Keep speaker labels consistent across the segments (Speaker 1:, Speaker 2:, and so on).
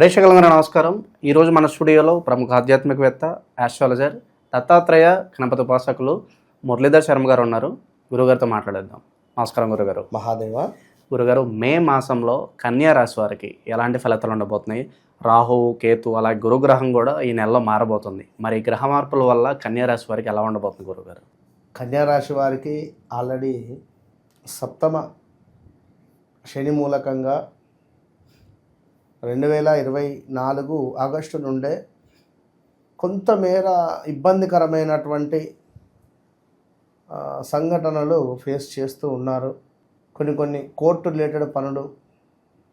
Speaker 1: ప్రేక్షకులందరూ నమస్కారం. ఈరోజు మన స్టూడియోలో ప్రముఖ ఆధ్యాత్మికవేత్త ఆస్ట్రాలజర్ దత్తాత్రేయ గణపతి ఉపాసకులు మురళీధర్ శర్మ గారు ఉన్నారు. గురుగారితో మాట్లాడేద్దాం. నమస్కారం గురుగారు.
Speaker 2: మహాదేవ.
Speaker 1: గురుగారు మే మాసంలో కన్యా రాశి వారికి ఎలాంటి ఫలితాలు ఉండబోతున్నాయి? రాహువు కేతు అలాగే గురుగ్రహం కూడా ఈ నెలలో మారబోతుంది. మరి గ్రహ మార్పుల వల్ల కన్యా రాశి వారికి ఎలా ఉండబోతుంది గురుగారు?
Speaker 2: కన్యా రాశి వారికి ఆల్రెడీ సప్తమ శని మూలకంగా రెండు వేల ఇరవై నాలుగు ఆగస్టు నుండే కొంతమేర ఇబ్బందికరమైనటువంటి సంఘటనలు ఫేస్ చేస్తూ ఉన్నారు. కొన్ని కొన్ని కోర్టు రిలేటెడ్ పనులు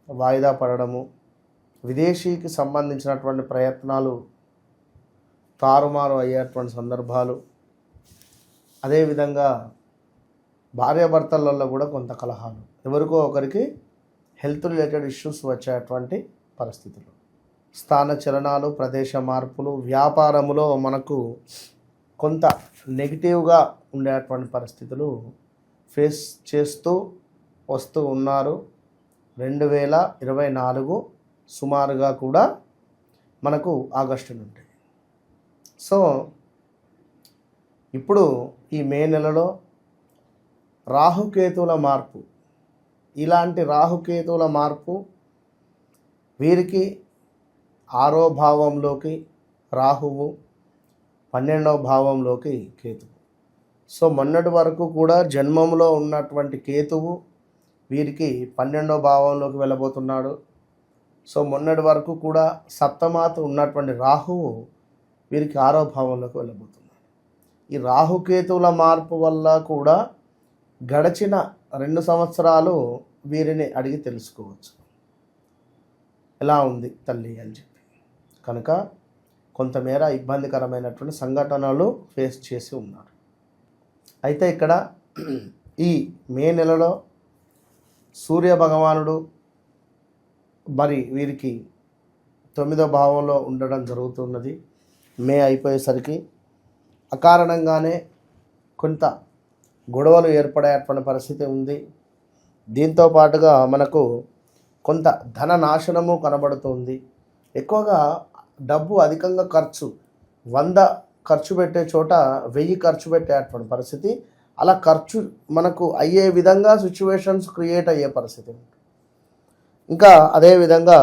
Speaker 2: వాయిదా పడడము విదేశీకి సంబంధించినటువంటి ప్రయత్నాలు తారుమారు అయ్యేటువంటి సందర్భాలు. అదేవిధంగా భార్యాభర్తలలో కూడా కొంత కలహాలు. ఎవరికో ఒకరికి హెల్త్ రిలేటెడ్ ఇష్యూస్ వచ్చేటువంటి పరిస్థితులు. స్థాన చలనాలు ప్రదేశ మార్పులు వ్యాపారములో మనకు కొంత నెగిటివ్గా ఉండేటువంటి పరిస్థితులు ఫేస్ చేస్తూ వస్తూ ఉన్నారు. రెండు వేల ఇరవై నాలుగు సుమారుగా కూడా మనకు ఆగస్టు నుండి. సో ఇప్పుడు ఈ మే నెలలో రాహుకేతువుల మార్పు. ఇలాంటి రాహుకేతువుల మార్పు వీరికి ఆరో భావంలోకి రాహువు పన్నెండవ భావంలోకి కేతువు. సో మొన్నటి వరకు కూడా జన్మంలో ఉన్నటువంటి కేతువు వీరికి పన్నెండవ భావంలోకి వెళ్ళబోతున్నాడు. సో మొన్నటి వరకు కూడా సప్తమాత ఉన్నటువంటి రాహువు వీరికి ఆరో భావంలోకి వెళ్ళబోతున్నాడు. ఈ రాహుకేతువుల మార్పు వల్ల కూడా గడచిన రెండు సంవత్సరాలు వీరిని అడిగి తెలుసుకోవచ్చు. ఎలా ఉంది తల్లి అని చెప్పి. కనుక కొంతమేర ఇబ్బందికరమైనటువంటి సంఘటనలు ఫేస్ చేసి ఉన్నారు. అయితే ఇక్కడ ఈ మే నెలలో సూర్య భగవానుడు మరి వీరికి తొమ్మిదో భావంలో ఉండడం జరుగుతున్నది. మే అయిపోయేసరికి అకారణంగానే కొంత గొడవలు ఏర్పడేటువంటి పరిస్థితి ఉంది. దీంతో పాటుగా మనకు కొంత ధన నాశనము కనబడుతుంది. ఎక్కువగా డబ్బు అధికంగా ఖర్చు వంద ఖర్చు పెట్టే చోట వెయ్యి ఖర్చు పెట్టేటువంటి పరిస్థితి. అలా ఖర్చు మనకు అయ్యే విధంగా సిచ్యువేషన్స్ క్రియేట్ అయ్యే పరిస్థితి ఇంకా అదేవిధంగా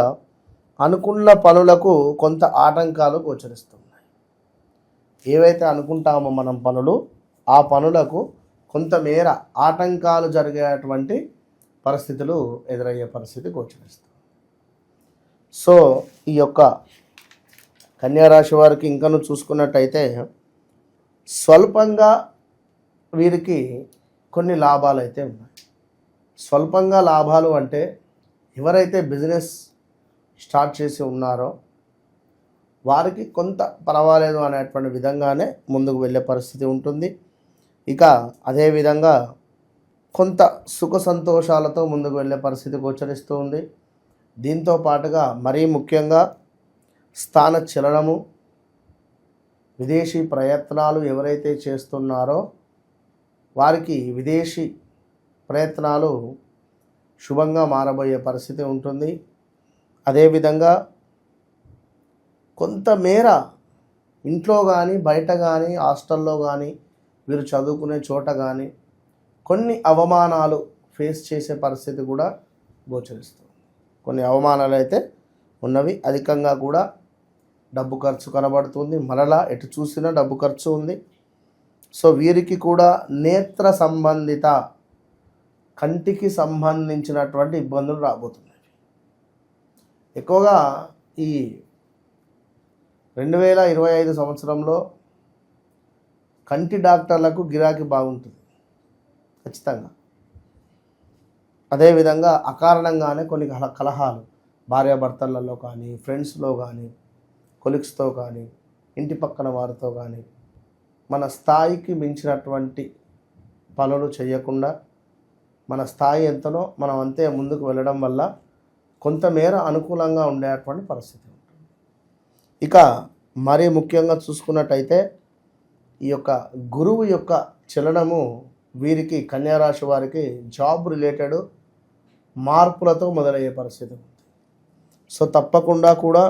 Speaker 2: అనుకున్న పనులకు కొంత ఆటంకాలు గోచరిస్తున్నాయి. ఏవైతే అనుకుంటామో మనం పనులు ఆ పనులకు కొంతమేర ఆటంకాలు జరిగేటువంటి పరిస్థితులు ఎదురయ్యే పరిస్థితి గోచరిస్తుంది సో ఈ యొక్క కన్యారాశి వారికి ఇంకను చూసుకున్నట్టయితే స్వల్పంగా వీరికి కొన్ని లాభాలు అయితే ఉన్నాయి. స్వల్పంగా లాభాలు అంటే ఎవరైతే బిజినెస్ స్టార్ట్ చేసి ఉన్నారో వారికి కొంత పర్వాలేదు అనేటువంటి విధంగానే ముందుకు వెళ్ళే పరిస్థితి ఉంటుంది. ఇక అదేవిధంగా కొంత సుఖ సంతోషాలతో ముందుకు వెళ్ళే పరిస్థితి గోచరిస్తూ ఉంది. దీంతో పాటుగా మరీ ముఖ్యంగా స్థాన చలనము విదేశీ ప్రయత్నాలు ఎవరైతే చేస్తున్నారో వారికి విదేశీ ప్రయత్నాలు శుభంగా మారబోయే పరిస్థితి ఉంటుంది. అదేవిధంగా కొంతమేర ఇంట్లో కానీ బయట కానీ హాస్టల్లో కానీ వీరు చదువుకునే చోట కానీ కొన్ని అవమానాలు ఫేస్ చేసే పరిస్థితి కూడా గోచరిస్తుంది. కొన్ని అవమానాలు అయితే ఉన్నవి అధికంగా కూడా డబ్బు ఖర్చు కనబడుతుంది. మరలా ఎటు చూసినా డబ్బు ఖర్చు ఉంది. సో వీరికి కూడా నేత్ర సంబంధిత కంటికి సంబంధించినటువంటి ఇబ్బందులు రాబోతున్నాయి. ఎక్కువగా ఈ రెండు వేల ఇరవై ఐదు సంవత్సరంలో కంటి డాక్టర్లకు గిరాకీ బాగుంటుంది. ఖచ్చితంగా. అదేవిధంగా అకారణంగానే కొన్ని కల కలహాలు భార్యాభర్తలలో కానీ ఫ్రెండ్స్లో కానీ కొలిక్స్తో కానీ ఇంటి పక్కన వారితో కానీ మన స్థాయికి మించినటువంటి పనులు చేయకుండా మన స్థాయి ఎంతనో మనం అంతే ముందుకు వెళ్ళడం వల్ల కొంతమేర అనుకూలంగా ఉండేటువంటి పరిస్థితి ఉంటుంది. ఇక మరీ ముఖ్యంగా చూసుకున్నట్టయితే ఈ యొక్క గురువు యొక్క చలనము వీరికి కన్యారాశి వారికి జాబ్ రిలేటెడ్ మార్పులతో మొదలయ్యే పరిస్థితి ఉంది. సో తప్పకుండా కూడా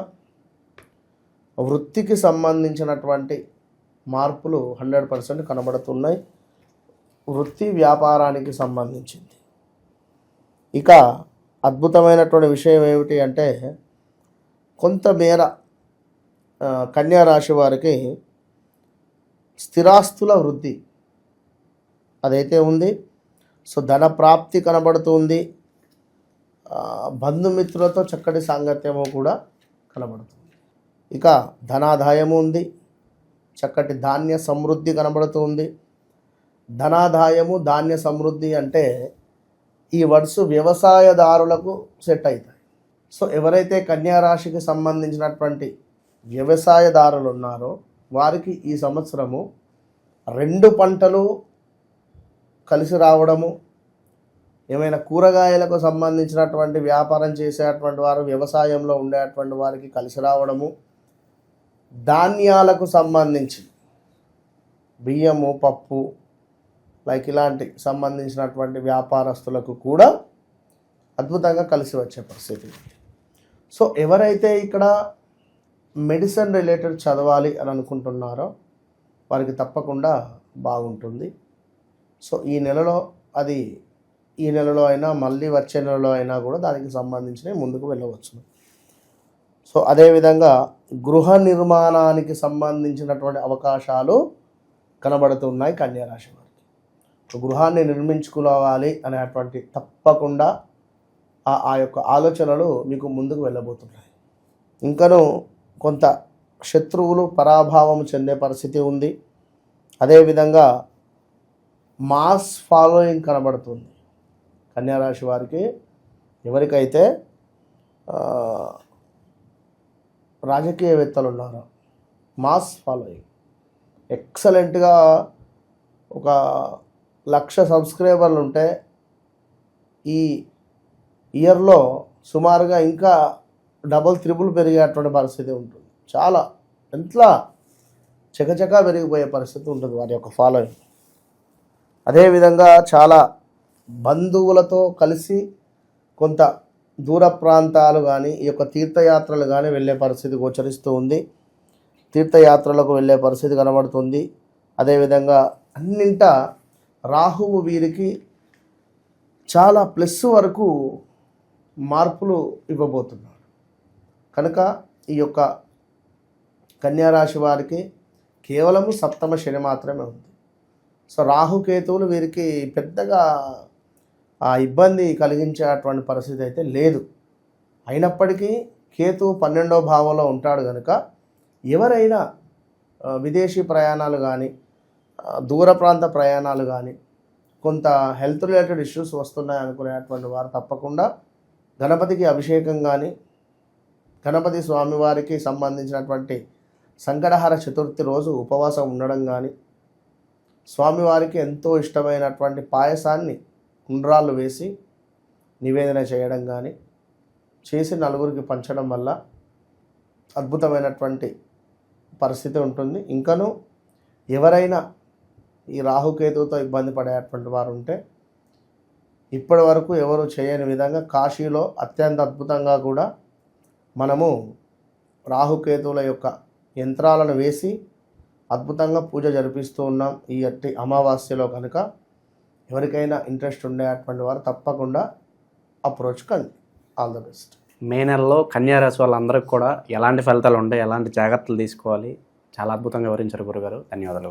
Speaker 2: వృత్తికి సంబంధించినటువంటి మార్పులు హండ్రెడ్ పర్సెంట్ కనబడుతున్నాయి. వృత్తి వ్యాపారానికి సంబంధించింది. ఇక అద్భుతమైనటువంటి విషయం ఏమిటి అంటే కొంతమేర కన్యా రాశి వారికి స్థిరాస్తుల వృద్ధి అదైతే ఉంది. సో ధన ప్రాప్తి కనబడుతుంది బంధుమిత్రులతో చక్కటి సాంగత్యము కూడా కనబడుతుంది. ఇక ధనాదాయము ఉంది. చక్కటి ధాన్య సమృద్ధి కనబడుతుంది. ధనాదాయము ధాన్య సమృద్ధి అంటే ఈ వర్డ్స్ వ్యవసాయదారులకు సెట్ అవుతాయి సో ఎవరైతే కన్యా రాశికి సంబంధించినటువంటి వ్యవసాయదారులు ఉన్నారో వారికి ఈ సంవత్సరము రెండు పంటలు కలిసి రావడము ఏమైనా కూరగాయలకు సంబంధించినటువంటి వ్యాపారం చేసేటువంటి వారు వ్యవసాయంలో ఉండేటువంటి వారికి కలిసి రావడము ధాన్యాలకు సంబంధించి బియ్యము పప్పు లైక్ ఇలాంటి సంబంధించినటువంటి వ్యాపారస్తులకు కూడా అద్భుతంగా కలిసి వచ్చే పరిస్థితి. సో ఎవరైతే ఇక్కడ మెడిసిన్ రిలేటెడ్ చదవాలి అని అనుకుంటున్నారో వారికి తప్పకుండా బాగుంటుంది. సో ఈ నెలలో అది ఈ నెలలో అయినా మళ్ళీ వచ్చే నెలలో అయినా కూడా దానికి సంబంధించినవి ముందుకు వెళ్ళవచ్చు. సో అదేవిధంగా గృహ నిర్మాణానికి సంబంధించినటువంటి అవకాశాలు కనబడుతున్నాయి కన్యారాశి వారికి. గృహాన్ని నిర్మించుకోవాలి అనేటువంటి తప్పకుండా ఆ ఆ యొక్క ఆలోచనలు మీకు ముందుకు వెళ్ళబోతున్నాయి. ఇంకను కొంత శత్రువులు పరాభావం చెందే పరిస్థితి ఉంది. అదేవిధంగా మాస్ ఫాలోయింగ్ కనబడుతుంది. కన్యారాశి వారికి ఎవరికైతే రాజకీయవేత్తలు ఉన్నారో మాస్ ఫాలోయింగ్. ఎక్సలెంట్గా ఒక లక్ష సబ్స్క్రైబర్లు ఉంటే ఈ ఇయర్లో సుమారుగా ఇంకా డబుల్ త్రిబుల్ పెరిగేటువంటి పరిస్థితి ఉంటుంది. చాలా ఎంత చకచకా పెరిగిపోయే పరిస్థితి ఉంటుంది వారి యొక్క ఫాలోయింగ్. అదేవిధంగా చాలా బంధువులతో కలిసి కొంత దూర ప్రాంతాలు కానీ ఈ యొక్క తీర్థయాత్రలు కానీ వెళ్ళే పరిస్థితి గోచరిస్తూ ఉంది. తీర్థయాత్రలకు వెళ్ళే పరిస్థితి కనబడుతుంది. అదేవిధంగా అన్నింట రాహువు వీరికి చాలా ప్లస్ వరకు మార్పులు ఇవ్వబోతున్నారు. కనుక ఈ యొక్క కన్యారాశి వారికి కేవలము సప్తమ శని మాత్రమే ఉంది. సో రాహుకేతువులు వీరికి పెద్దగా ఆ ఇబ్బంది కలిగించేటువంటి పరిస్థితి అయితే లేదు. అయినప్పటికీ కేతు పన్నెండవ భావంలో ఉంటాడు కనుక ఎవరైనా విదేశీ ప్రయాణాలు కానీ దూర ప్రాంత ప్రయాణాలు కానీ కొంత హెల్త్ రిలేటెడ్ ఇష్యూస్ వస్తున్నాయి అనుకునేటువంటి వారు తప్పకుండా గణపతికి అభిషేకం కానీ గణపతి స్వామివారికి సంబంధించినటువంటి సంకటహార చతుర్థి రోజు ఉపవాసం ఉండడం కానీ స్వామివారికి ఎంతో ఇష్టమైనటువంటి పాయసాన్ని ఉండ్రాళ్ళు వేసి నివేదన చేయడం కానీ చేసి నలుగురికి పంచడం వల్ల అద్భుతమైనటువంటి పరిస్థితి ఉంటుంది. ఇంకనూ ఎవరైనా ఈ రాహుకేతువుతో ఇబ్బంది పడేటువంటి వారు ఉంటే ఇప్పటి వరకు ఎవరు చేయని విధంగా కాశీలో అత్యంత అద్భుతంగా కూడా మనము రాహుకేతువుల యొక్క యంత్రాలను వేసి అద్భుతంగా పూజ జరిపిస్తూ ఉన్నాం. ఈ అట్టి అమావాస్యలో కనుక ఎవరికైనా ఇంట్రెస్ట్ ఉండేటువంటి వారు తప్పకుండా అప్రోచ్ కండి. All the best.
Speaker 1: మే నెలలో కన్యా రాశి వాళ్ళందరికీ కూడా ఎలాంటి ఫలితాలు ఉంటాయి ఎలాంటి జాగ్రత్తలు తీసుకోవాలి చాలా అద్భుతంగా వివరించారు గురుగారు. ధన్యవాదాలు